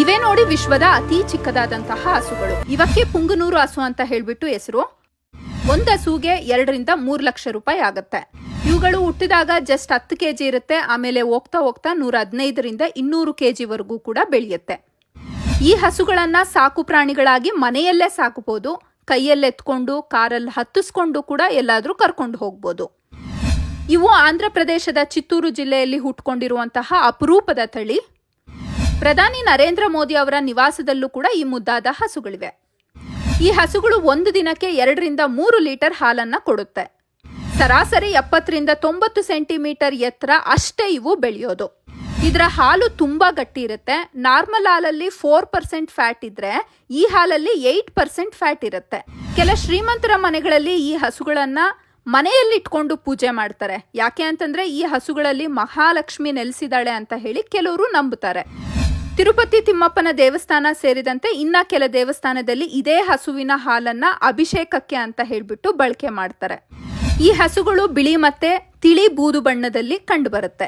ಇವೇ ನೋಡಿ ವಿಶ್ವದ ಅತಿ ಚಿಕ್ಕದಾದಂತಹ ಹಸುಗಳು. ಇವಕ್ಕೆ ಪುಂಗನೂರು ಹಸು ಅಂತ ಹೇಳ್ಬಿಟ್ಟು ಹೆಸರು. ಒಂದು ಹಸುಗೆ ಎರಡರಿಂದ ಮೂರು ಲಕ್ಷ ರೂಪಾಯಿ ಆಗುತ್ತೆ. ಇವುಗಳು ಹುಟ್ಟಿದಾಗ ಜಸ್ಟ್ ಹತ್ತು ಕೆಜಿ ಇರುತ್ತೆ, ಆಮೇಲೆ ಹೋಗ್ತಾ ಹೋಗ್ತಾ ನೂರ ಹದಿನೈದರಿಂದ ಇನ್ನೂರು ಕೆಜಿವರೆಗೂ ಕೂಡ ಬೆಳೆಯುತ್ತೆ. ಈ ಹಸುಗಳನ್ನು ಸಾಕು ಪ್ರಾಣಿಗಳಾಗಿ ಮನೆಯಲ್ಲೇ ಸಾಕಬಹುದು ಕೈಯಲ್ಲಿ ಎತ್ಕೊಂಡು, ಕಾರಲ್ಲಿ ಹತ್ತಿಸ್ಕೊಂಡು ಕೂಡ ಎಲ್ಲಾದ್ರೂ ಕರ್ಕೊಂಡು ಹೋಗ್ಬೋದು. ಇವು ಆಂಧ್ರ ಪ್ರದೇಶದ ಚಿತ್ತೂರು ಜಿಲ್ಲೆಯಲ್ಲಿ ಹುಟ್ಕೊಂಡಿರುವಂತಹ ಅಪರೂಪದ ತಳಿ. ಪ್ರಧಾನಿ ನರೇಂದ್ರ ಮೋದಿ ಅವರ ನಿವಾಸದಲ್ಲೂ ಕೂಡ ಈ ಮುದ್ದಾದ ಹಸುಗಳಿವೆ. ಈ ಹಸುಗಳು ಒಂದು ದಿನಕ್ಕೆ ಎರಡರಿಂದ ಮೂರು ಲೀಟರ್ ಹಾಲನ್ನ ಕೊಡುತ್ತೆ. ಸರಾಸರಿ ಎಪ್ಪತ್ತರಿಂದ ತೊಂಬತ್ತು ಸೆಂಟಿಮೀಟರ್ ಎತ್ತರ ಅಷ್ಟೇ ಇವು ಬೆಳೆಯೋದು. ಇದರ ಹಾಲು ತುಂಬಾ ಗಟ್ಟಿ ಇರುತ್ತೆ. ನಾರ್ಮಲ್ ಹಾಲಲ್ಲಿ ಫೋರ್ ಪರ್ಸೆಂಟ್ ಫ್ಯಾಟ್ ಇದ್ರೆ ಈ ಹಾಲಲ್ಲಿ ಏಟ್ ಪರ್ಸೆಂಟ್ ಫ್ಯಾಟ್ ಇರುತ್ತೆ. ಕೆಲ ಶ್ರೀಮಂತರ ಮನೆಗಳಲ್ಲಿ ಈ ಹಸುಗಳನ್ನ ಮನೆಯಲ್ಲಿ ಇಟ್ಕೊಂಡು ಪೂಜೆ ಮಾಡ್ತಾರೆ. ಯಾಕೆ ಅಂತಂದ್ರೆ ಈ ಹಸುಗಳಲ್ಲಿ ಮಹಾಲಕ್ಷ್ಮಿ ನೆಲೆಸಿದಾಳೆ ಅಂತ ಹೇಳಿ ಕೆಲವರು ನಂಬುತ್ತಾರೆ. ತಿರುಪತಿ ತಿಮ್ಮಪ್ಪನ ದೇವಸ್ಥಾನ ಸೇರಿದಂತೆ ಇನ್ನ ಕೆಲ ದೇವಸ್ಥಾನದಲ್ಲಿ ಇದೇ ಹಸುವಿನ ಹಾಲನ್ನ ಅಭಿಷೇಕಕ್ಕೆ ಅಂತ ಹೇಳ್ಬಿಟ್ಟು ಬಳಕೆ ಮಾಡ್ತಾರೆ. ಈ ಹಸುಗಳು ಬಿಳಿ ಮತ್ತೆ ತಿಳಿ ಬೂದು ಬಣ್ಣದಲ್ಲಿ ಕಂಡುಬರುತ್ತೆ.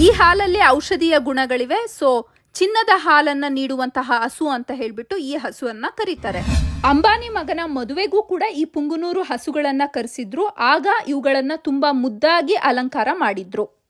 ಈ ಹಾಲಲ್ಲಿ ಔಷಧೀಯ ಗುಣಗಳಿವೆ, ಸೊ ಚಿನ್ನದ ಹಾಲನ್ನ ನೀಡುವಂತಹ ಹಸು ಅಂತ ಹೇಳ್ಬಿಟ್ಟು ಈ ಹಸುವನ್ನ ಕರೀತಾರೆ. ಅಂಬಾನಿ ಮಗನ ಮದುವೆಗೂ ಕೂಡ ಈ ಪುಂಗುನೂರು ಹಸುಗಳನ್ನ ಕರೆಸಿದ್ರು, ಆಗ ಇವುಗಳನ್ನ ತುಂಬಾ ಮುದ್ದಾಗಿ ಅಲಂಕಾರ ಮಾಡಿದ್ರು.